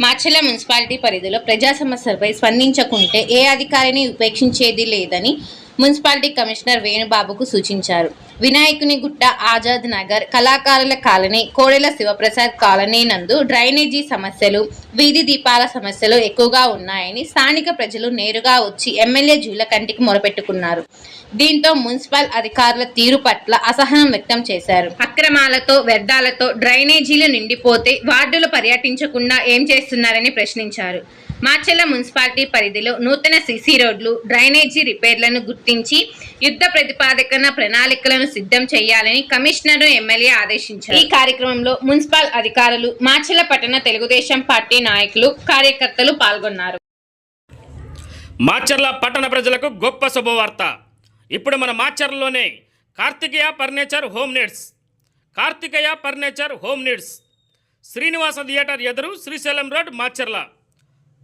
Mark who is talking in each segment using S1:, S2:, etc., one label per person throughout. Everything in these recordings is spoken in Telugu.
S1: మాచెల్ల మున్సిపాలిటీ పరిధిలో ప్రజా సమస్యలపై స్పందించకుంటే ఏ అధికారిని ఉపేక్షించేది లేదని మున్సిపాలిటీ కమిషనర్ వేణుబాబుకు సూచించారు. వినాయకుని గుట్ట ఆజాద్ నగర్ కళాకారుల కాలనీ కోడెల శివప్రసాద్ కాలనీ నందు డ్రైనేజీ సమస్యలు వీధి దీపాల సమస్యలు ఎక్కువగా ఉన్నాయని స్థానిక ప్రజలు నేరుగా వచ్చి ఎమ్మెల్యే జూల కంటికి మొరపెట్టుకున్నారు. దీంతో మున్సిపల్ అధికారుల తీరు పట్ల అసహనం వ్యక్తం చేశారు. అక్రమాలతో వ్యర్థాలతో డ్రైనేజీలు నిండిపోతే వార్డులు పర్యటించకుండా ఏం చేస్తున్నారని ప్రశ్నించారు. మార్చెల్ల మున్సిపాలిటీ పరిధిలో నూతన సిసి రోడ్లు డ్రైనేజీ రిపేర్లను గుర్తించి యుద్ధ ప్రతిపాదకన ప్రణాళికలను సిద్ధం చేయాలని కమిషనర్ ఎమ్మెల్యే ఆదేశించారు. ఈ కార్యక్రమంలో మున్సిపల్ అధికారులు మార్చెల్ల పట్టణ తెలుగుదేశం పార్టీ నాయకులు కార్యకర్తలు పాల్గొన్నారు.
S2: మాచర్ల పట్టణ ప్రజలకు గొప్ప శుభవార్త. ఇప్పుడు మన మాచర్లలోనే Karthikeya furniture home needs. Karthikeya furniture home needs. Srinivasa theatre ఎదురు Srisailam road Macherla.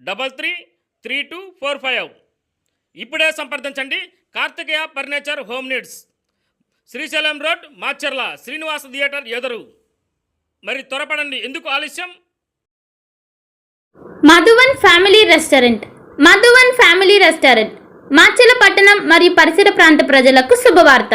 S2: double three three two four five ఇప్పుడే సంప్రదించండి. Karthikeya furniture home needs. Srisailam road Macherla Srinivasa theatre ఎదురు. మరి త్వరపడండి. ఎందుకు ఆలస్యం?
S3: Madhuvan family restaurant. Madhuvan family restaurant. Macherla పట్టణం మరియు పరిసర ప్రాంత ప్రజలకు శుభవార్త.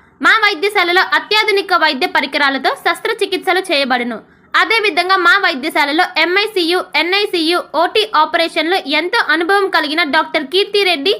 S3: మా వైద్యశాలలో అత్యాధునిక వైద్య పరికరాలతో శస్త్రచికిత్సలు చేయబడును. అదేవిధంగా మా వైద్యశాలలో ఎంఐసియు ఎన్ఐసియు ఓటీ ఆపరేషన్లు ఎంతో అనుభవం కలిగిన డాక్టర్ కీర్తిరెడ్డి